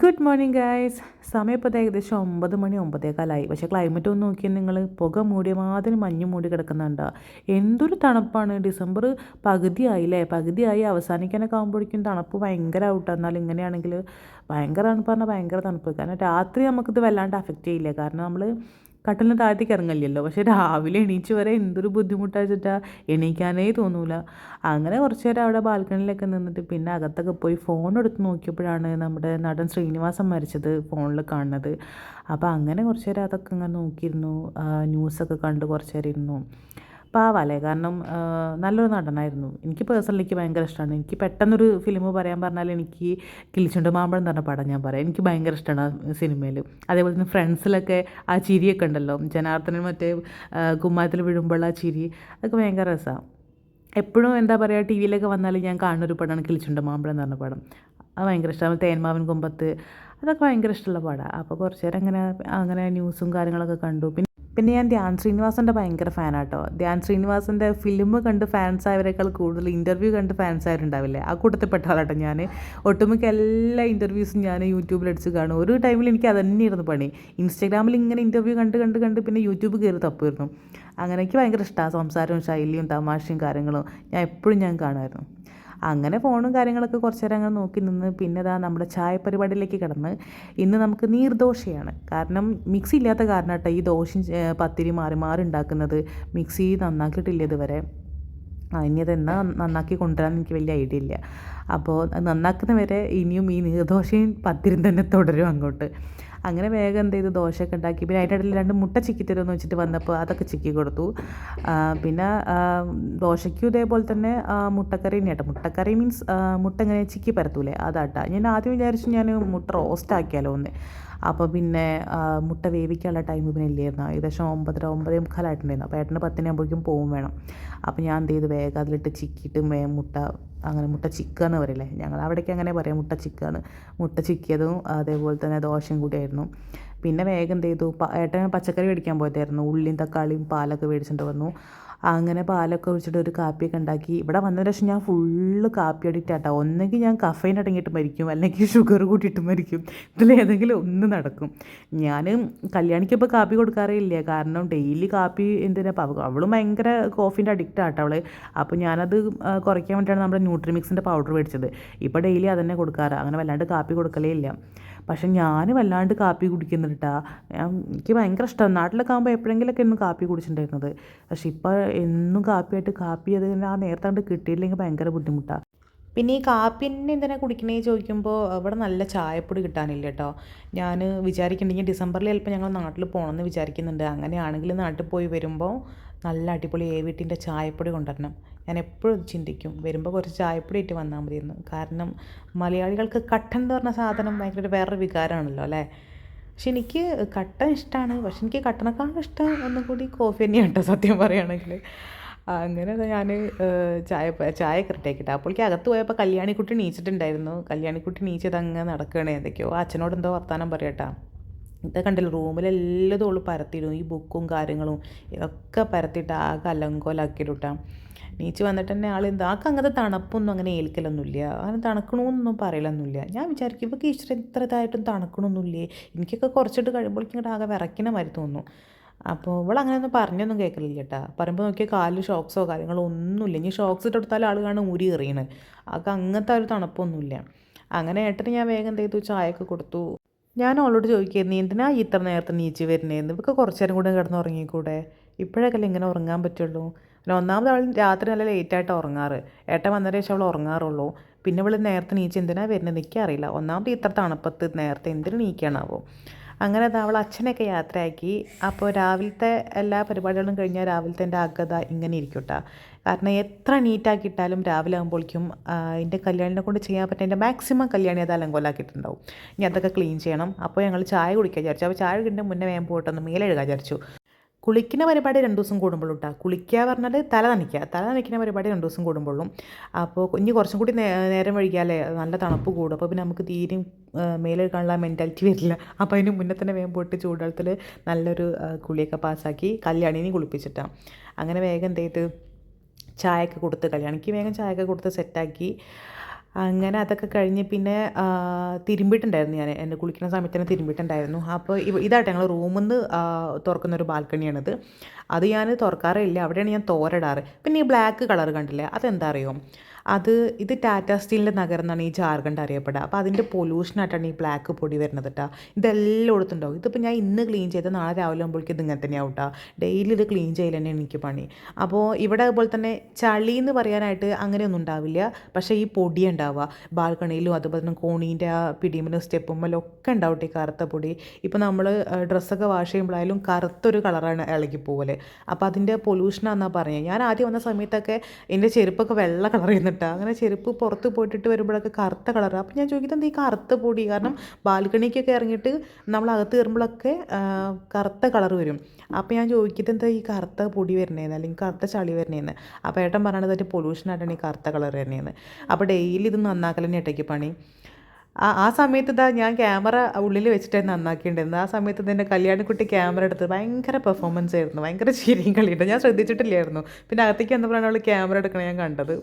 Good morning guys സമയം ഇപ്പോൾ ഏകദേശം ഒമ്പത് മണി ഒമ്പതേക്കാലായി പക്ഷേ ക്ലൈമറ്റ് ഒന്ന് നോക്കിയാൽ നിങ്ങൾ പുക മൂടിയ മാതിരി മഞ്ഞ് മൂടി കിടക്കുന്നുണ്ട്. എന്തൊരു തണുപ്പാണ്. ഡിസംബർ പകുതിയായില്ലേ? പകുതിയായി അവസാനിക്കാനൊക്കെ ആകുമ്പോഴേക്കും തണുപ്പ് ഭയങ്കര ഔട്ട് എന്നാൽ ഇങ്ങനെയാണെങ്കിൽ ഭയങ്കര തണുപ്പ് പറഞ്ഞാൽ ഭയങ്കര തണുപ്പ്. കാരണം രാത്രി നമുക്കിത് വല്ലാണ്ട് അഫക്റ്റ് ചെയ്യില്ല? കാരണം നമ്മൾ കട്ടിലിന് താഴത്തേക്ക് ഇറങ്ങില്ലല്ലോ പക്ഷേ രാവിലെ എണീച്ച് വരെ എന്തൊരു ബുദ്ധിമുട്ടാണ് വെച്ചിട്ടാ എണീക്കാനേ തോന്നൂല. അങ്ങനെ കുറച്ച് നേരം അവിടെ ബാൽക്കണിയിലൊക്കെ നിന്നിട്ട് പിന്നെ അകത്തൊക്കെ പോയി ഫോൺ എടുത്ത് നോക്കിയപ്പോഴാണ് നമ്മുടെ നടൻ ശ്രീനിവാസൻ മരിച്ചത് ഫോണിൽ കാണുന്നത്. അപ്പോൾ അങ്ങനെ കുറച്ച് നേരം അതൊക്കെ ഇങ്ങനെ നോക്കിയിരുന്നു. ന്യൂസൊക്കെ കണ്ട് കുറച്ച് നേരം ഇരുന്നു. പാവാലേ കാരണം നല്ലൊരു നടനായിരുന്നു. എനിക്ക് പേഴ്സണലി എനിക്ക് ഭയങ്കര ഇഷ്ടമാണ് എനിക്ക് പെട്ടെന്നൊരു ഫിലിം പറയാൻ പറഞ്ഞാൽ എനിക്ക് കിളിച്ചുണ്ട് മാമ്പഴം എന്ന് പറഞ്ഞ പടം ഞാൻ പറയാം. എനിക്ക് ഭയങ്കര ഇഷ്ടമാണ് സിനിമയിൽ അതേപോലെ തന്നെ ഫ്രണ്ട്സിലൊക്കെ ആ ചിരിയൊക്കെ ഉണ്ടല്ലോ. ജനാർദ്ദനൻ മറ്റേ കുമ്മായത്തിൽ വീഴുമ്പോൾ ആ ചിരി അതൊക്കെ ഭയങ്കര രസമാണ് എപ്പോഴും എന്താ പറയുക ടി വിയിലൊക്കെ വന്നാൽ ഞാൻ കാണുന്ന ഒരു പടമാണ് കിളിച്ചുണ്ട് മാമ്പഴം എന്ന് പറഞ്ഞ പടം. അത് ഭയങ്കര ഇഷ്ടമാണ് തേന്മാവൻ കുമ്പത്ത് അതൊക്കെ ഭയങ്കര ഇഷ്ടമുള്ള പടമാണ് അപ്പോൾ കുറച്ച് നേരം അങ്ങനെ അങ്ങനെ ന്യൂസും കാര്യങ്ങളൊക്കെ കണ്ടു. പിന്നെ പിന്നെ ഞാൻ ധ്യാൻ ശ്രീനിവാസന്റെ ഭയങ്കര ഫാനാട്ടോ. ധ്യാൻ ശ്രീനിവാസന്റെ ഫിലിം കണ്ട് ഫാൻസ് ആയവരെക്കാൾ കൂടുതൽ ഇന്റർവ്യൂ കണ്ട് ഫാൻസ് ആയവരുണ്ടാവില്ലേ ആ കൂട്ടത്തിൽപ്പെട്ട ആളാട്ടോ ഞാൻ ഒട്ടുമിക്ക എല്ലാ ഇന്റർവ്യൂസും ഞാൻ യൂട്യൂബിൽ അടിച്ച് കാണും. ഒരു ടൈമിൽ എനിക്ക് അത് തന്നെയായിരുന്നു പണി. ഇൻസ്റ്റാഗ്രാമിൽ ഇങ്ങനെ ഇന്റർവ്യൂ കണ്ട് കണ്ട് കണ്ട് പിന്നെ യൂട്യൂബ് കയറി തപ്പുമായിരുന്നു. അങ്ങനെ എനിക്ക് ഭയങ്കര ഇഷ്ടമാണ് സംസാരവും ശൈലിയും തമാശയും കാര്യങ്ങളും ഞാൻ എപ്പോഴും ഞാൻ കാണുമായിരുന്നു. അങ്ങനെ ഫോണും കാര്യങ്ങളൊക്കെ കുറച്ച് നേരം അങ്ങനെ നോക്കി നിന്ന് പിന്നെ ഇതാ നമ്മുടെ ചായ പരിപാടിയിലേക്ക് കിടന്ന് ഇന്ന് നമുക്ക് നീർദോശയാണ്. കാരണം മിക്സി ഇല്ലാത്ത കാരണം കേട്ടോ ഈ ദോശയും പത്തിരി മാറി മാറി ഉണ്ടാക്കുന്നത്. മിക്സി നന്നാക്കിയിട്ടില്ല ഇതുവരെ. ഇനി അത് എന്നാ നന്നാക്കി കൊണ്ടുവരാൻ എനിക്ക് വലിയ ഐഡിയ ഇല്ല. അപ്പോൾ നന്നാക്കുന്നവരെ ഇനിയും ഈ നീർദോശയും പത്തിരും തന്നെ തുടരും അങ്ങോട്ട്. അങ്ങനെ വേഗം എന്ത് ചെയ്തു? ദോശയൊക്കെ ഉണ്ടാക്കി. പിന്നെ അതിന്റെ ഇടയിൽ രണ്ട് മുട്ട ചിക്കി തരുമെന്ന് വെച്ചിട്ട് വന്നപ്പോൾ അതൊക്കെ ചിക്കി കൊടുത്തു. പിന്നെ ദോശയ്ക്കും ഇതേപോലെ തന്നെ മുട്ടക്കറി തന്നെ കേട്ടോ മുട്ടക്കറി മീൻസ് മുട്ട ഇങ്ങനെ ചിക്കി പരത്തൂലേ? അതാട്ടാ. ഞാൻ ആദ്യം വിചാരിച്ചു ഞാൻ മുട്ട റോസ്റ്റ് ആക്കിയാലോ എന്ന്. അപ്പോൾ പിന്നെ മുട്ട വേവിക്കാനുള്ള ടൈം പിന്നെ ഇല്ലായിരുന്നു. ഏകദേശം ഒമ്പതര ഒമ്പതേ മുക്കാലായിട്ടുണ്ടായിരുന്നു. അപ്പോൾ ഏട്ടന് പത്തിനാകുമ്പോഴേക്കും പോകും വേണം. അപ്പോൾ ഞാൻ എന്ത് ചെയ്തു? വേഗം അതിലിട്ട് ചിക്കിയിട്ട് മുട്ട അങ്ങനെ മുട്ട ചിക്കുക എന്ന് പറയില്ലേ? ഞങ്ങൾ അവിടേക്ക് അങ്ങനെ പറയാം മുട്ട ചിക്കുക എന്ന് മുട്ട ചിക്കിയതും അതേപോലെ തന്നെ ദോശയും കൂടിയായിരുന്നു പിന്നെ വേഗം എന്ത് ചെയ്തു? ഏട്ടൻ പച്ചക്കറി മേടിക്കാൻ പോയതായിരുന്നു. ഉള്ളിയും തക്കാളിയും പാലൊക്കെ മേടിച്ചിട്ട് വന്നു. അങ്ങനെ പാലൊക്കെ ഒഴിച്ചിട്ട് ഒരു കാപ്പിയൊക്കെ ഉണ്ടാക്കി. ഇവിടെ വന്നതിന് ശേഷം ഞാൻ ഫുള്ള് കാപ്പി അടിക്റ്റ് ആട്ടോ. ഒന്നെങ്കിൽ ഞാൻ കഫൈൻ അടങ്ങിയിട്ട് മരിക്കും. അല്ലെങ്കിൽ ഷുഗർ കൂട്ടിയിട്ട് മരിക്കും. ഇതിലേതെങ്കിലും ഒന്ന് നടക്കും. ഞാൻ കല്യാണിക്കിപ്പോൾ കാപ്പി കൊടുക്കാറേ ഇല്ല. കാരണം ഡെയിലി കാപ്പി എന്തിനാ? അവളും ഭയങ്കര കോഫീന്റെ അഡിക്റ്റ് ആട്ടോ അവൾ അപ്പോൾ ഞാനത് കുറയ്ക്കാൻ വേണ്ടിയിട്ടാണ് നമ്മുടെ ന്യൂട്രിമിക്സിന്റെ പൗഡർ മേടിച്ചത്. ഇപ്പോൾ ഡെയിലി അതന്നെ കൊടുക്കാറ്. അങ്ങനെ വല്ലാണ്ട് കാപ്പി കൊടുക്കലേ ഇല്ല. പക്ഷെ ഞാൻ വല്ലാണ്ട് കാപ്പി കുടിക്കുന്നുണ്ടാ ഞാൻ എനിക്ക് ഭയങ്കര ഇഷ്ടമാണ് നാട്ടിലൊക്കെ ആകുമ്പോൾ എപ്പോഴെങ്കിലൊക്കെ ഒന്ന് കാപ്പി കുടിച്ചിട്ടുണ്ടായിരുന്നത്. പക്ഷെ ഇപ്പോൾ എന്നും കാപ്പിയായിട്ട് കാപ്പി അത് ആ നേരത്തെ കണ്ട് കിട്ടിയില്ലെങ്കിൽ ഭയങ്കര ബുദ്ധിമുട്ടാണ് പിന്നെ ഈ കാപ്പി തന്നെ എന്തിനാ കുടിക്കണേ ചോദിക്കുമ്പോൾ ഇവിടെ നല്ല ചായപ്പൊടി കിട്ടാനില്ല കേട്ടോ ഞാൻ വിചാരിക്കുന്നുണ്ടെങ്കിൽ ഡിസംബറിൽ ചിലപ്പോൾ ഞങ്ങൾ നാട്ടിൽ പോകണം പോകണമെന്ന് വിചാരിക്കുന്നുണ്ട്. അങ്ങനെയാണെങ്കിൽ നാട്ടിൽ പോയി വരുമ്പോൾ നല്ല അടിപൊളി ഏ വീട്ടിന്റെ ചായപ്പൊടി കൊണ്ടുവരണം. ഞാൻ എപ്പോഴും ചിന്തിക്കും. വരുമ്പോൾ കുറച്ച് ചായപ്പൊടി ഇട്ട് വന്നാൽ മതിയെന്ന്. കാരണം മലയാളികൾക്ക് കട്ടൻ എന്ന് പറഞ്ഞ സാധനം ഭയങ്കര വേറൊരു വികാരമാണല്ലോ അല്ലേ? പക്ഷെ എനിക്ക് കട്ടൻ ഇഷ്ടമാണ് പക്ഷെ എനിക്ക് കട്ടനേക്കാളും ഇഷ്ടം ഒന്നും കൂടി കോഫി തന്നെയാണ് കേട്ടോ സത്യം പറയുകയാണെങ്കിൽ. അങ്ങനെ ഞാൻ ചായ ചായ കിട്ടേക്കിട്ടെ അപ്പോഴേക്ക് അകത്ത് പോയപ്പോൾ കല്യാണിക്കുട്ടി നീച്ചിട്ടുണ്ടായിരുന്നു. കല്യാണിക്കുട്ടി നീച്ചത് അങ്ങ് നടക്കുകയാണ് എന്തൊക്കെയോ. അച്ഛനോട് എന്തോ വർത്താനം പറയട്ടാ. ഇത് കണ്ടില്ല? റൂമിലെല്ലതും ഓൾ പരത്തിയിടും. ഈ ബുക്കും കാര്യങ്ങളും ഇതൊക്കെ പരത്തിയിട്ട് ആകെ അലങ്കോലാക്കിയിട്ടാ നീച്ച് വന്നിട്ട് തന്നെ ആൾ എന്താ അങ്ങനത്തെ തണുപ്പൊന്നും അങ്ങനെ ഏൽക്കലൊന്നുമില്ല. അങ്ങനെ തണുക്കണമെന്നൊന്നും പറയലൊന്നുമില്ല. ഞാൻ വിചാരിക്കും ഇപ്പോൾ ഇഷ്ടം ഇത്ര ഇതായിട്ടും തണുക്കണമൊന്നുമില്ലേ എനിക്കൊക്കെ കുറച്ചിട്ട് കഴിയുമ്പോഴേക്കും ഇങ്ങോട്ട് ആകെ വിറയ്ക്കണ മാതിരി തോന്നുന്നു അപ്പോൾ ഇവൾ അങ്ങനെയൊന്നും പറഞ്ഞൊന്നും കേൾക്കലില്ല കേട്ടാ. പറയുമ്പോൾ നോക്കിയാൽ കാലിൽ ഷോക്സോ കാര്യങ്ങളോ ഒന്നുമില്ല. ഇനി ഷോക്സ് കൊടുത്താൽ ആൾ കാണും ഊരി എറിയണ്. ആൾക്ക് അങ്ങനത്തെ ഒരു തണുപ്പൊന്നുമില്ല. അങ്ങനെ ഏട്ടന് ഞാൻ വേഗം എന്ത് ചെയ്തു? ചായയൊക്കെ കൊടുത്തു. ഞാൻ അവളോട് ചോദിക്കുന്നത് നീ എന്തിനാ ഇത്ര നേരത്തെ നീച്ച് വരുന്നതെന്ന് ഇവർക്ക് കുറച്ച് നേരം കൂടെ കിടന്ന് ഉറങ്ങിക്കൂടെ? ഇപ്പോഴൊക്കെ ഇങ്ങനെ ഉറങ്ങാൻ പറ്റുള്ളൂ? പിന്നെ ഒന്നാമത് അവൾ രാത്രി നല്ല ലേറ്റായിട്ട് ഉറങ്ങാറ്. ഏട്ടൻ വന്നതിന് ശേഷം അവൾ ഉറങ്ങാറുള്ളൂ. പിന്നെ അവൾ നേരത്തെ നീച്ച് എന്തിനാണ് വരുന്നത് എനിക്കറിയില്ല. ഒന്നാമത് ഇത്ര തണുപ്പത്ത് നേരത്തെ എന്തിനു നീക്കാനാവോ? അങ്ങനെ അത് അവൾ അച്ഛനെയൊക്കെ യാത്രയാക്കി. അപ്പോൾ രാവിലത്തെ എല്ലാ പരിപാടികളും കഴിഞ്ഞാൽ രാവിലത്തെ എന്റെ അഗത ഇങ്ങനെ ഇരിക്കട്ടാ. കാരണം എത്ര നീറ്റാക്കിയിട്ടാലും രാവിലെ ആകുമ്പോഴേക്കും എന്റെ കല്യാണിനെ കൊണ്ട് ചെയ്യാൻ പറ്റുന്ന എന്റെ മാക്സിമം കല്യാണി അത് അലങ്കോലാക്കിയിട്ടുണ്ടാവും. ഇനി അതൊക്കെ ക്ലീൻ ചെയ്യണം. അപ്പോൾ ഞങ്ങൾ ചായ കുടിക്കാൻ വിചാരിച്ചു. അപ്പോൾ ചായ കുടിക്കുന്നതിന് മുന്നേ വേഗം പോയിട്ടൊന്ന് മേലെഴുകാൻ വിചാരിച്ചു. കുളിക്കുന്ന പരിപാടി രണ്ട് ദിവസം കൂടുമ്പോഴും കേട്ടോ കുളിക്കുക പറഞ്ഞാൽ തല നനയ്ക്കുക തല നനയ്ക്കുന്ന പരിപാടി രണ്ട് ദിവസം കൂടുമ്പോഴും അപ്പോൾ ഇനി കുറച്ചും കൂടി നേരം വഴിക്കാല്ലേ നല്ല തണുപ്പ് കൂടും. അപ്പോൾ പിന്നെ നമുക്ക് തീരെയും മേലെടുക്കാനുള്ള മെന്റാലിറ്റി വരില്ല. അപ്പോൾ അതിന് മുന്നേ തന്നെ വേഗം പോയിട്ട് ചൂടുവെള്ളത്തിൽ നല്ലൊരു കുളിയൊക്കെ പാസ്സാക്കി കല്യാണിനെ കുളിപ്പിച്ചിട്ടാണ് അങ്ങനെ വേഗം എന്ത് ചെയ്ത് ചായയൊക്കെ കൊടുത്ത് കല്യാണിക്ക് വേഗം ചായയൊക്കെ കൊടുത്ത് സെറ്റാക്കി അങ്ങനെ അതൊക്കെ കഴിഞ്ഞ് പിന്നെ തിരുമ്പിട്ടുണ്ടായിരുന്നു ഞാൻ. എന്റെ കുളിക്കുന്ന സമയത്ത് തന്നെ തിരുമ്പിട്ടുണ്ടായിരുന്നു. അപ്പോൾ ഇതായിട്ട് ഞങ്ങൾ റൂമിൽ നിന്ന് തുറക്കുന്ന ഒരു ബാൽക്കണിയാണിത്. അത് ഞാൻ തുറക്കാറില്ല അവിടെയാണ് ഞാൻ തോരടാറ്. പിന്നെ ഈ ബ്ലാക്ക് കളർ കണ്ടില്ലേ? അതെന്താ അറിയോ? അത് ഇത് ടാറ്റ സ്റ്റീലിന്റെ നഗരം എന്നാണ് ഈ ജാർഖണ്ഡ് അറിയപ്പെടുക. അപ്പോൾ അതിന്റെ പൊല്യൂഷനായിട്ടാണ് ഈ ബ്ലാക്ക് പൊടി വരുന്നത് കേട്ടോ ഇതെല്ലാം കൊടുത്തുണ്ടാവും ഇതിപ്പോൾ ഞാൻ ഇന്ന് ക്ലീൻ ചെയ്ത് നാളെ രാവിലെ ആകുമ്പോഴേക്കും ഇത് ഇങ്ങനെ തന്നെയാവും കേട്ടോ ഡെയിലി ഇത് ക്ലീൻ ചെയ്യൽ തന്നെ എനിക്ക് പണി. അപ്പോൾ ഇവിടെ അതുപോലെ തന്നെ ചളി എന്ന് പറയാനായിട്ട് അങ്ങനെയൊന്നും ഉണ്ടാവില്ല. പക്ഷേ ഈ പൊടി ഉണ്ടാവുക. ബാൽക്കണിയിലും അതുപോലെ തന്നെ കോണീന്റെ ആ പിടിമിനും സ്റ്റെപ്പുമ്മലും ഒക്കെ ഉണ്ടാവും ഈ കറുത്ത പൊടി. ഇപ്പോൾ നമ്മൾ ഡ്രസ്സൊക്കെ വാഷ് ചെയ്യുമ്പോഴായാലും കറുത്തൊരു കളറാണ് ഇളകി പോകൽ അപ്പോൾ അതിന്റെ പൊല്യൂഷനാണെന്നാണ് പറഞ്ഞത് ഞാൻ ആദ്യം വന്ന സമയത്തൊക്കെ എന്റെ ചെരുപ്പൊക്കെ വെള്ള കളർ ചെയ്യുന്നുട്ടാ അങ്ങനെ ചെരുപ്പ് പുറത്ത് പോയിട്ടിട്ട് വരുമ്പോഴൊക്കെ കറുത്ത കളർ അപ്പോൾ ഞാൻ ചോദിക്കുന്നത് എന്താ ഈ കറുത്ത പൊടി? കാരണം ബാൽക്കണിക്കൊക്കെ ഇറങ്ങിയിട്ട് നമ്മൾ അകത്ത് കയറുമ്പോഴൊക്കെ കറുത്ത കളർ വരും. അപ്പോൾ ഞാൻ ചോദിക്കുന്നത് എന്താ ഈ കറുത്ത പൊടി വരണേന്ന് അല്ലെങ്കിൽ കറുത്ത ചളി വരണേന്ന് അപ്പോൾ ഏട്ടൻ പറയണത് പൊല്യൂഷൻ പൊല്യൂഷനായിട്ടാണ് ഈ കറുത്ത കളർ വരണേന്ന് അപ്പോൾ ഡെയിലി ഇത് നന്നാക്കൽ തന്നെ ഏട്ടയ്ക്ക് പണി. ആ ആ സമയത്ത് ഇതാ ഞാൻ ക്യാമറ ഉള്ളിൽ വെച്ചിട്ടാണ് നന്നാക്കിയിട്ടുണ്ടായിരുന്നു ആ സമയത്ത് എന്റെ കല്യാണിക്കുട്ടി ക്യാമറ എടുത്ത് ഭയങ്കര പെർഫോമൻസ് ആയിരുന്നു. ഭയങ്കര ചിരിയും കളിയുണ്ട് ഞാൻ ശ്രദ്ധിച്ചിട്ടില്ലായിരുന്നു. പിന്നെ അകത്തേക്ക് എന്നപ്പോഴാണ് അവൾ ക്യാമറ എടുക്കണ ഞാൻ കണ്ടത്.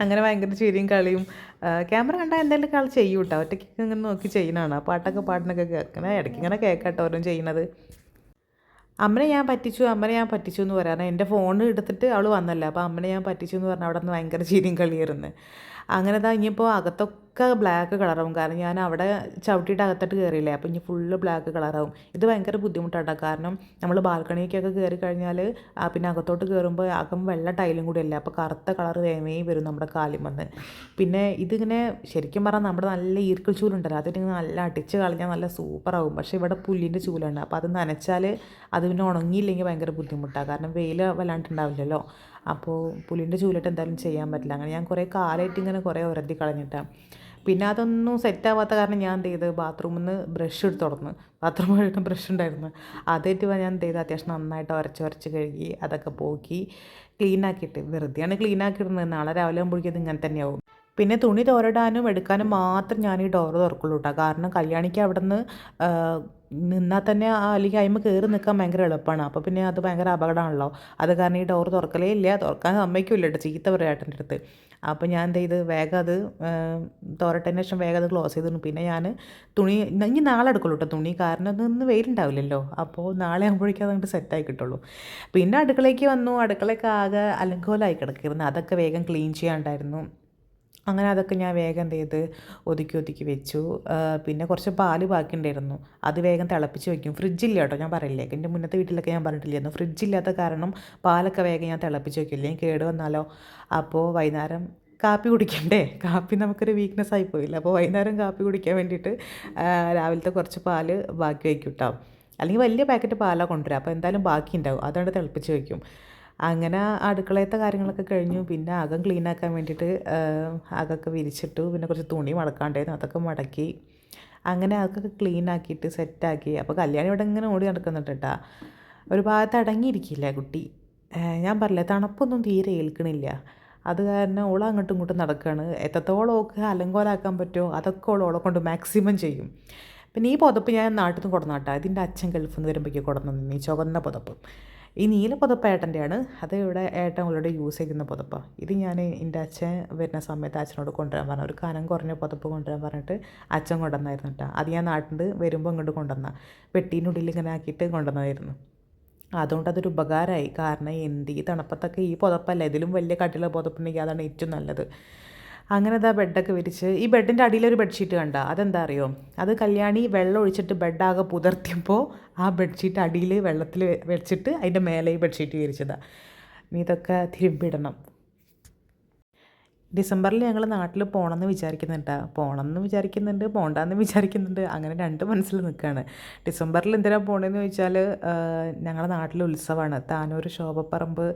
അങ്ങനെ ഭയങ്കര ചിരിയും കളിയും ക്യാമറ കണ്ടാൽ എന്തെങ്കിലും കളി ചെയ്യും കേട്ടോ ഒറ്റയ്ക്ക് ഇങ്ങനെ നോക്കി ചെയ്യണതാണ് പാട്ടൊക്കെ പാട്ടിനൊക്കെ കേൾക്കണേ ഇടയ്ക്ക് ഇങ്ങനെ കേൾക്കട്ടോ ഓരോ ചെയ്യണത് അമ്മനെ ഞാൻ പറ്റിച്ചു അമ്മനെ ഞാൻ പറ്റിച്ചു എന്ന് പറയാറ് എന്റെ ഫോൺ എടുത്തിട്ട് അവൾ വന്നല്ല. അപ്പോൾ അമ്മനെ ഞാൻ പറ്റിച്ചു എന്ന് പറഞ്ഞാൽ അവിടെ നിന്ന് ഭയങ്കര ചിരിയും കളിയായിരുന്നു അങ്ങനെ താ ഇനിയിപ്പോൾ അകത്തൊക്കെ ബ്ലാക്ക് കളറാവും കാരണം ഞാൻ അവിടെ ചവിട്ടിയിട്ട് അകത്തോട്ട് കയറിയില്ലേ അപ്പോൾ ഇനി ഫുള്ള് ബ്ലാക്ക് കളറാവും ഇത് ഭയങ്കര ബുദ്ധിമുട്ടാണ് കാരണം നമ്മൾ ബാൽക്കണിക്കൊക്കെ കയറി കഴിഞ്ഞാൽ പിന്നെ അകത്തോട്ട് കയറുമ്പോൾ അകം വെള്ള ടൈലും കൂടി അല്ലേ? അപ്പോൾ കറുത്ത കളർ വേമേ വരും നമ്മുടെ കാലിൽ വന്ന്. പിന്നെ ഇതിങ്ങനെ ശരിക്കും പറഞ്ഞാൽ നമ്മുടെ നല്ല ഈർക്കൽ ചൂലുണ്ടല്ലോ? അതിന് നല്ല അടിച്ച് കളഞ്ഞാൽ നല്ല സൂപ്പറാവും പക്ഷേ ഇവിടെ പുല്ലിന്റെ ചൂലാണ് അപ്പോൾ അത് നനച്ചാൽ അത് പിന്നെ ഉണങ്ങിയില്ലെങ്കിൽ ഭയങ്കര ബുദ്ധിമുട്ടാണ് കാരണം വെയിൽ വല്ലാണ്ട് ഉണ്ടാവില്ലല്ലോ. അപ്പോൾ പുലിന്റെ ചൂലിട്ട് എന്തായാലും ചെയ്യാൻ പറ്റില്ല. അങ്ങനെ ഞാൻ കുറേ കാലമായിട്ട് ഇങ്ങനെ കുറേ ഉരത്തി കളഞ്ഞിട്ടാണ് പിന്നെ അതൊന്നും സെറ്റാവാത്ത കാരണം ഞാൻ എന്ത് ചെയ്ത്? ബാത്റൂമിൽ നിന്ന് ബ്രഷ് എടുത്ത് തുറന്ന്. ബാത്റൂം കഴുകുന്ന ബ്രഷ് ഉണ്ടായിരുന്നു. അതായിട്ട് ഞാൻ എന്ത് ചെയ്ത്? അത്യാവശ്യം നന്നായിട്ട് ഉരച്ച് ഉരച്ച് കഴുകി അതൊക്കെ പോക്കി ക്ലീൻ ആക്കിയിട്ട്. വെറുതെയാണ് ക്ലീൻ ആക്കിയിടുന്നത്. നാളെ രാവിലെ ആകുമ്പോഴേക്കും ഇത് ഇങ്ങനെ തന്നെയാവും. പിന്നെ തുണി തോരടാനും എടുക്കാനും മാത്രം ഞാൻ ഈ ഡോറ് തുറക്കുള്ളൂ കേട്ടോ കാരണം കല്യാണിക്ക് അവിടെ നിന്ന് നിന്നാൽ തന്നെ അല്ലെങ്കിൽ അതിമ്മ കയറി നിൽക്കാൻ ഭയങ്കര എളുപ്പമാണ്. അപ്പോൾ പിന്നെ അത് ഭയങ്കര അപകടമാണല്ലോ. അത് കാരണം ഈ ഡോർ തുറക്കലേ ഇല്ല. തുറക്കാൻ സമ്മതിക്കില്ല കേട്ടോ. ചീത്ത പറയാം ഏട്ടന്റെ അടുത്ത്. അപ്പോൾ ഞാൻ എന്ത് ചെയ്ത്? വേഗം അത് തുറട്ടതിന് ശേഷം വേഗം അത് ക്ലോസ് ചെയ്തിരുന്നു. പിന്നെ ഞാൻ തുണി ഇനി നാളെ എടുക്കുള്ളൂ കേട്ടോ. തുണി കാരണം അതൊന്ന് വെയിലുണ്ടാവില്ലല്ലോ അപ്പോൾ നാളെ ആകുമ്പോഴേക്കും അതങ്ങോട്ട് സെറ്റായി കിട്ടുള്ളൂ. പിന്നെ അടുക്കളയ്ക്ക് വന്നു. അടുക്കളയൊക്കെ ആകെ അലങ്കോലായി കിടക്കിയിരുന്നു അതൊക്കെ വേഗം ക്ലീൻ ചെയ്യാണ്ടായിരുന്നു അങ്ങനെ അതൊക്കെ ഞാൻ വേഗം എന്ത് ചെയ്ത് ഒതുക്കി ഒതുക്കി വെച്ചു. പിന്നെ കുറച്ച് പാൽ ബാക്കിയുണ്ടായിരുന്നു. അത് വേഗം തിളപ്പിച്ച് വെക്കും. ഫ്രിഡ്ജില്ല കേട്ടോ ഞാൻ പറയില്ലേ. എന്റെ മുന്നത്തെ വീട്ടിലൊക്കെ ഞാൻ പറഞ്ഞിട്ടില്ലായിരുന്നു. ഫ്രിഡ്ജില്ലാത്ത കാരണം പാലൊക്കെ വേഗം ഞാൻ തിളപ്പിച്ച് വെക്കില്ല കേട് വന്നാലോ? അപ്പോൾ വൈകുന്നേരം കാപ്പി കുടിക്കണ്ടേ? കാപ്പി നമുക്കൊരു വീക്ക്നെസ് ആയി പോയില്ല? അപ്പോൾ വൈകുന്നേരം കാപ്പി കുടിക്കാൻ വേണ്ടിയിട്ട് രാവിലത്തെ കുറച്ച് പാൽ ബാക്കി വയ്ക്കും കേട്ടോ അല്ലെങ്കിൽ വലിയ പാക്കറ്റ് പാലാണ് കൊണ്ടുവരിക അപ്പോൾ എന്തായാലും ബാക്കി ഉണ്ടാവും അതുകൊണ്ട് തിളപ്പിച്ച് വയ്ക്കും അങ്ങനെ അടുക്കളയത്തെ കാര്യങ്ങളൊക്കെ കഴിഞ്ഞു. പിന്നെ അകം ക്ലീൻ ആക്കാൻ വേണ്ടിയിട്ട് അകമൊക്കെ വിരിച്ചിട്ടു. പിന്നെ കുറച്ച് തുണി മടക്കാണ്ടായിരുന്നു. അതൊക്കെ മടക്കി. അങ്ങനെ അതൊക്കെ ക്ലീൻ ആക്കിയിട്ട് സെറ്റാക്കി അപ്പോൾ കല്യാണം ഇവിടെ ഇങ്ങനെ ഓടി നടക്കുന്നുണ്ട് കേട്ടോ ഒരു ഭാഗത്ത് അടങ്ങിയിരിക്കില്ല കുട്ടി? ഞാൻ പറഞ്ഞില്ലേ തണുപ്പൊന്നും തീരെ ഏൽക്കണില്ല. അത് കാരണം ഓൾ അങ്ങോട്ടും ഇങ്ങോട്ടും നടക്കുകയാണ് എത്രത്തോളം ഓക്ക് അലങ്കോലാക്കാൻ പറ്റുമോ അതൊക്കെ ഓൾ ഓളെ കൊണ്ട് മാക്സിമം ചെയ്യും. പിന്നെ ഈ പുതപ്പ് ഞാൻ നാട്ടിൽ നിന്ന് കൊടുന്നാട്ടാ. ഇതിന്റെ അച്ഛൻ ഗൾഫിൽ നിന്ന് വരുമ്പോഴേക്കും കൊടുന്നു ഈ ചുവന്ന പുതപ്പ്. ഈ നീല പുതപ്പ് ഏട്ടന്റെയാണ് അത് ഇവിടെ ഏട്ടൻ ഓൾറെഡി യൂസ് ചെയ്യുന്ന പുതപ്പാണ് ഇത് ഞാൻ എന്റെ അച്ഛൻ വരുന്ന സമയത്ത് അച്ഛനോട് കൊണ്ടുവരാൻ പറഞ്ഞു. ഒരു കനം കുറഞ്ഞ പുതപ്പ് കൊണ്ടുവരാൻ പറഞ്ഞിട്ട് അച്ഛൻ കൊണ്ടുവന്നായിരുന്നു കേട്ടോ. അത് ഞാൻ നാട്ടിൽ വരുമ്പോൾ ഇങ്ങോട്ട് കൊണ്ടുവന്ന. പെട്ടീനുള്ളിൽ ഇങ്ങനെ ആക്കിയിട്ട് കൊണ്ടുവന്നതായിരുന്നു അതുകൊണ്ട് അതൊരു ഉപകാരമായി. കാരണം എന്ത് ഈ തണുപ്പത്തൊക്കെ ഈ പുതപ്പല്ല? ഇതിലും വലിയ കട്ടിയുള്ള പുതപ്പുണ്ടെങ്കിൽ അതാണ് ഏറ്റവും നല്ലത്. അങ്ങനെ ഇതാ ബെഡൊക്കെ വിരിച്ച്. ഈ ബെഡിന്റെ അടിയിലൊരു ബെഡ്ഷീറ്റ് കണ്ട അതെന്താ അറിയോ? അത് കല്യാണി വെള്ളം ഒഴിച്ചിട്ട് ബെഡാകെ പുതർത്തിയപ്പോൾ ആ ബെഡ്ഷീറ്റ് അടിയിൽ വെള്ളത്തിൽ വെച്ചിട്ട് അതിന്റെ മേലെ ഈ ബെഡ്ഷീറ്റ് വിരിച്ചതാണ് നീ ഇതൊക്കെ തിരുമ്പിടണം. ഡിസംബറിൽ ഞങ്ങൾ നാട്ടിൽ പോകണമെന്ന് വിചാരിക്കുന്നുണ്ട്. പോകണമെന്ന് വിചാരിക്കുന്നുണ്ട് പോകണ്ടെന്ന് വിചാരിക്കുന്നുണ്ട്. അങ്ങനെ രണ്ട് മനസ്സിൽ നിൽക്കുകയാണ് ഡിസംബറിൽ എന്തിനാണ് പോകണമെന്ന് ചോദിച്ചാൽ ഞങ്ങളുടെ നാട്ടിൽ ഉത്സവമാണ് താനൂർ ശോഭപ്പറമ്പ്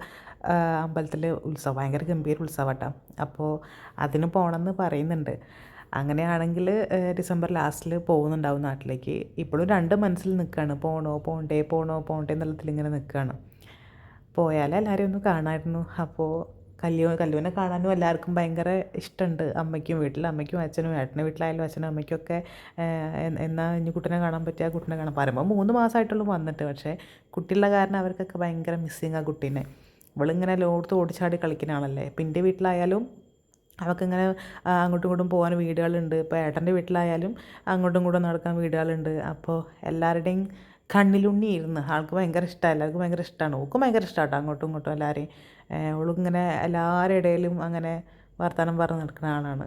അമ്പലത്തിൽ ഉത്സവം ഭയങ്കര ഗംഭീര ഉത്സവട്ടോ. അപ്പോൾ അതിന് പോകണമെന്ന് പറയുന്നുണ്ട്. അങ്ങനെയാണെങ്കിൽ ഡിസംബർ ലാസ്റ്റിൽ പോകുന്നുണ്ടാവും നാട്ടിലേക്ക്. ഇപ്പോഴും രണ്ട് മനസ്സിൽ നിൽക്കുകയാണ് പോകണോ പോകണ്ടേ പോകണോ പോകണ്ടേ എന്നുള്ളതിൽ ഇങ്ങനെ നിൽക്കുകയാണ് പോയാൽ എല്ലാവരെയും ഒന്ന് കാണാമായിരുന്നു അപ്പോൾ കല്യു കല്ലുവിനെ കാണാനും എല്ലാവർക്കും ഭയങ്കര ഇഷ്ടമുണ്ട് അമ്മയ്ക്കും വീട്ടിൽ അമ്മയ്ക്കും അച്ഛനും ഏട്ടന്റെ വീട്ടിലായാലും അച്ഛനും അമ്മയ്ക്കും ഒക്കെ എന്നാൽ ഇനി കുട്ടനെ കാണാൻ പറ്റിയ ആ കുട്ടനെ കാണാൻ പറയുമ്പോൾ മൂന്ന് മാസമായിട്ടുള്ളൂ വന്നിട്ട്. പക്ഷേ കുട്ടിയുള്ള കാരണം അവർക്കൊക്കെ ഭയങ്കര മിസ്സിങ് ആ കുട്ടീനെ. ഇവളിങ്ങനെ ലോടത്ത് ഓടിച്ചാടി കളിക്കുന്ന ആളല്ലേ. ഇപ്പം എന്റെ വീട്ടിലായാലും അവൾക്കിങ്ങനെ അങ്ങോട്ടും ഇങ്ങോട്ടും പോകാൻ വീടുകളുണ്ട്. ഇപ്പോൾ ഏട്ടന്റെ വീട്ടിലായാലും അങ്ങോട്ടും ഇങ്ങോട്ടും നടക്കാൻ വീടുകളുണ്ട്. അപ്പോൾ എല്ലാവരുടെയും കണ്ണിലുണ്ണി ഇരുന്ന് ആൾക്ക് ഭയങ്കര ഇഷ്ടമാണ് എല്ലാവർക്കും ഭയങ്കര ഇഷ്ടമാണ് ഓക്കും ഭയങ്കര ഇഷ്ടമാണ് അങ്ങോട്ടും ഇങ്ങോട്ടും എല്ലാവരെയും ഓളിങ്ങനെ എല്ലാവരുടെ ഇടയിലും അങ്ങനെ വർത്തമാനം പറഞ്ഞ് നടക്കുന്ന ആളാണ്.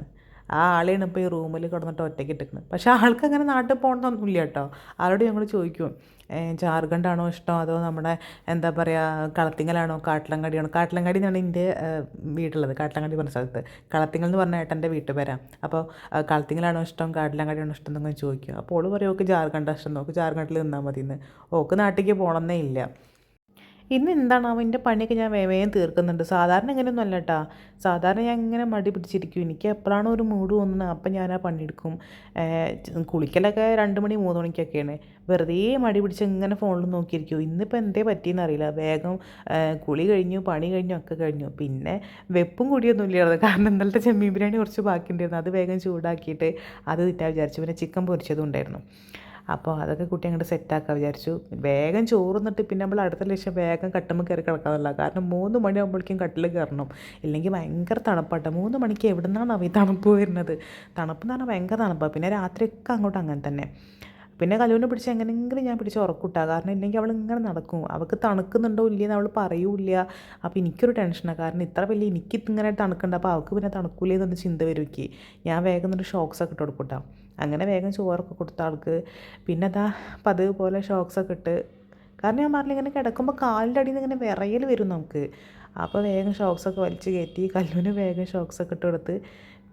ആ ആളെയാണ് ഇപ്പോൾ ഈ റൂമിൽ കിടന്നിട്ട് ഒറ്റയ്ക്ക് ഇട്ടിരിക്കുന്നത്. പക്ഷേ ആൾക്ക് അങ്ങനെ നാട്ടിൽ പോകണമെന്നൊന്നുമില്ല കേട്ടോ. ആളോട് ഞങ്ങൾ ചോദിക്കും ജാർഖണ്ഡാണോ ഇഷ്ടം? അതോ നമ്മുടെ എന്താ പറയുക കളത്തിങ്ങലാണോ? കാട്ടിലങ്ങാടിയാണോ? കാട്ടിലങ്ങാടി എന്നാണ് എന്റെ വീടുള്ളത് കാട്ടിലങ്ങാടി പറഞ്ഞ സ്ഥലത്ത്. കളത്തിങ്ങൽ എന്ന് പറഞ്ഞ ഏട്ടന്റെ വരാം അപ്പോൾ കളത്തിങ്ങലാണോ ഇഷ്ടം? കാട്ടിലങ്ങാടിയാണോ ഇഷ്ടം എന്നൊക്കെ ചോദിക്കും. അപ്പോൾ ഓൾ പറയും ഓക്ക് ജാർഖണ്ഡാണ് ഇഷ്ടം. നോക്ക് ജാർഖണ്ഡിൽ നിന്നാൽ മതി എന്ന് ഓക്ക് നാട്ടിലേക്ക് പോകണമെന്നേ ഇല്ല. ഇന്ന് എന്താണ് അവന്റെ പണിയൊക്കെ ഞാൻ വേവേം തീർക്കുന്നുണ്ട്? സാധാരണ ഇങ്ങനെയൊന്നും അല്ല കേട്ടാ സാധാരണ ഞാൻ ഇങ്ങനെ മടി പിടിച്ചിരിക്കും. എനിക്ക് എപ്പോഴാണ് ഒരു മൂഡ് തോന്നുന്നത് അപ്പം ഞാൻ ആ പണിയെടുക്കും. കുളിക്കലൊക്കെ രണ്ട് മണി മൂന്ന് മണിക്കൊക്കെയാണ്. വെറുതെ മടി പിടിച്ച് ഇങ്ങനെ ഫോണിൽ നോക്കിയിരിക്കും. ഇന്നിപ്പോൾ എന്തേ പറ്റിയെന്ന് അറിയില്ല. വേഗം കുളി കഴിഞ്ഞു പണി കഴിഞ്ഞു ഒക്കെ കഴിഞ്ഞു. പിന്നെ വെപ്പും കൂടിയൊന്നും ഇല്ലായിരുന്നു. കാരണം ഇന്നലത്തെ ചെമ്മീൻ ബിരിയാണി കുറച്ച് ബാക്കിയുണ്ടായിരുന്നു. അത് വേഗം ചൂടാക്കിയിട്ട് അത് തിറ്റാൻ വിചാരിച്ചു. പിന്നെ ചിക്കൻ പൊരിച്ചതും ഉണ്ടായിരുന്നു. അപ്പോൾ അതൊക്കെ കുട്ടി അങ്ങോട്ട് സെറ്റാക്കാൻ വിചാരിച്ചു. വേഗം ചോറുന്നിട്ട് പിന്നെ നമ്മൾ അടുത്ത ലക്ഷ്യം വേഗം കട്ടുമ്പോൾ കയറി കിടക്കാറില്ല കാരണം മൂന്ന് മണിയാകുമ്പോഴേക്കും കട്ടിൽ കയറണം ഇല്ലെങ്കിൽ ഭയങ്കര തണുപ്പാട്ടോ. മൂന്ന് മണിക്ക് എവിടെ നിന്നാണ് ഈ തണുപ്പ് വരുന്നത്. തണുപ്പ് എന്ന് പറഞ്ഞാൽ ഭയങ്കര തണുപ്പാണ് പിന്നെ രാത്രിയൊക്കെ അങ്ങോട്ട് അങ്ങനെ തന്നെ. പിന്നെ കലൂനെ പിടിച്ച് എങ്ങനെയെങ്കിലും ഞാൻ പിടിച്ച് ഉറക്കൂട്ടാ കാരണം ഇല്ലെങ്കിൽ അവൾ ഇങ്ങനെ നടക്കും. അവൾക്ക് തണുക്കുന്നുണ്ടോ ഇല്ലയെന്ന് അവൾ പറയൂല അപ്പോൾ എനിക്കൊരു ടെൻഷനാണ് കാരണം ഇത്ര വലിയ എനിക്ക് ഇങ്ങനെ തണുക്കുന്നുണ്ട് അപ്പോൾ അവൾക്ക് പിന്നെ തണുക്കൂലേ എന്നൊരു ചിന്ത വരും ഞാൻ വേഗം ഒരു ഷോക്സ് ഒക്കെ ഇട്ട് കൊടുക്കൂട്ടാ. അങ്ങനെ വേഗം ചോറൊക്കെ കൊടുത്ത ആൾക്ക്. പിന്നെ അതാ പതിവ് പോലെ ഷോക്സ് ഒക്കെ ഇട്ട്. കാരണം ഞാൻ പറഞ്ഞില്ല ഇങ്ങനെ കിടക്കുമ്പോൾ കാലിന്റെ അടിയിൽ നിന്ന് ഇങ്ങനെ വിറയൽ വരും നമുക്ക്. അപ്പോൾ വേഗം ഷോക്സ് ഒക്കെ വലിച്ച് കയറ്റി കല്ലുവിന് വേഗം ഷോക്സ് ഒക്കെ ഇട്ട് കൊടുത്ത്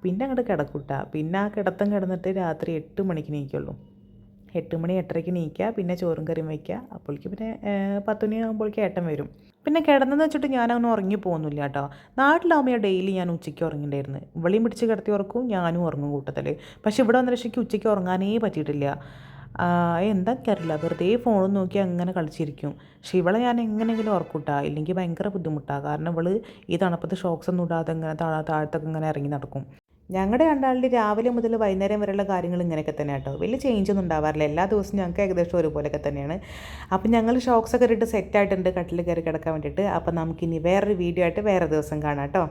പിന്നെ അങ്ങോട്ട് കിടക്കൂട്ട പിന്നെ ആ കിടത്തം കിടന്നിട്ട് രാത്രി എട്ട് മണിക്ക് നീക്കുള്ളൂ. എട്ട് മണി എട്ടരയ്ക്ക് നീക്കുക പിന്നെ ചോറും കറിയും വയ്ക്കുക. അപ്പോഴേക്ക് പിന്നെ പത്ത് മണി ആകുമ്പോഴേക്ക് ഏട്ടൻ വരും. പിന്നെ കിടന്നെന്ന് വെച്ചിട്ട് ഞാനങ്ങനെ ഉറങ്ങി പോകുന്നില്ല കേട്ടോ. നാട്ടിലാവുമ്പോൾ ഡെയിലി ഞാൻ ഉച്ചയ്ക്ക് ഉറങ്ങിണ്ടായിരുന്നു. ഇവളെയും പിടിച്ച് കിടത്തി ഉറക്കും ഞാനും ഉറങ്ങും കൂട്ടത്തിൽ പക്ഷെ ഇവിടെ വന്ന രക്ഷയ്ക്ക് ഉച്ചയ്ക്ക് ഉറങ്ങാനേ പറ്റിയിട്ടില്ല. എന്താക്കറിയില്ല വെറുതെ ഫോൺ നോക്കി അങ്ങനെ കളിച്ചിരിക്കും. പക്ഷെ ഇവളെ ഞാൻ എങ്ങനെയെങ്കിലും ഉറക്കൂട്ടാ ഇല്ലെങ്കിൽ ഭയങ്കര ബുദ്ധിമുട്ടാണ് കാരണം ഇവൾ ഈ തണുപ്പത്ത് ഷോക്സ് ഒന്നും ഇടാതെ ഇങ്ങനെ താഴെ താഴത്തൊക്കെ ഇങ്ങനെ ഇറങ്ങി നടക്കും. ഞങ്ങളുടെ രണ്ടാളുടെ രാവിലെ മുതൽ വൈകുന്നേരം വരെയുള്ള കാര്യങ്ങൾ ഇങ്ങനെയൊക്കെ തന്നെ കേട്ടോ വലിയ ചേഞ്ച് ഒന്നും ഉണ്ടാവാറില്ല. എല്ലാ ദിവസവും ഞങ്ങൾക്ക് ഏകദേശം ഒരുപോലെയൊക്കെ തന്നെയാണ്. അപ്പം ഞങ്ങൾ ഷോക്സ് ഒക്കെ ഇട്ട് സെറ്റ് ആയിട്ടുണ്ട്. കട്ടിൽ കയറി കിടക്കാൻ വേണ്ടിയിട്ട്. അപ്പം നമുക്കിനി വേറൊരു വീഡിയോ ആയിട്ട് വേറെ ദിവസം കാണാം കേട്ടോ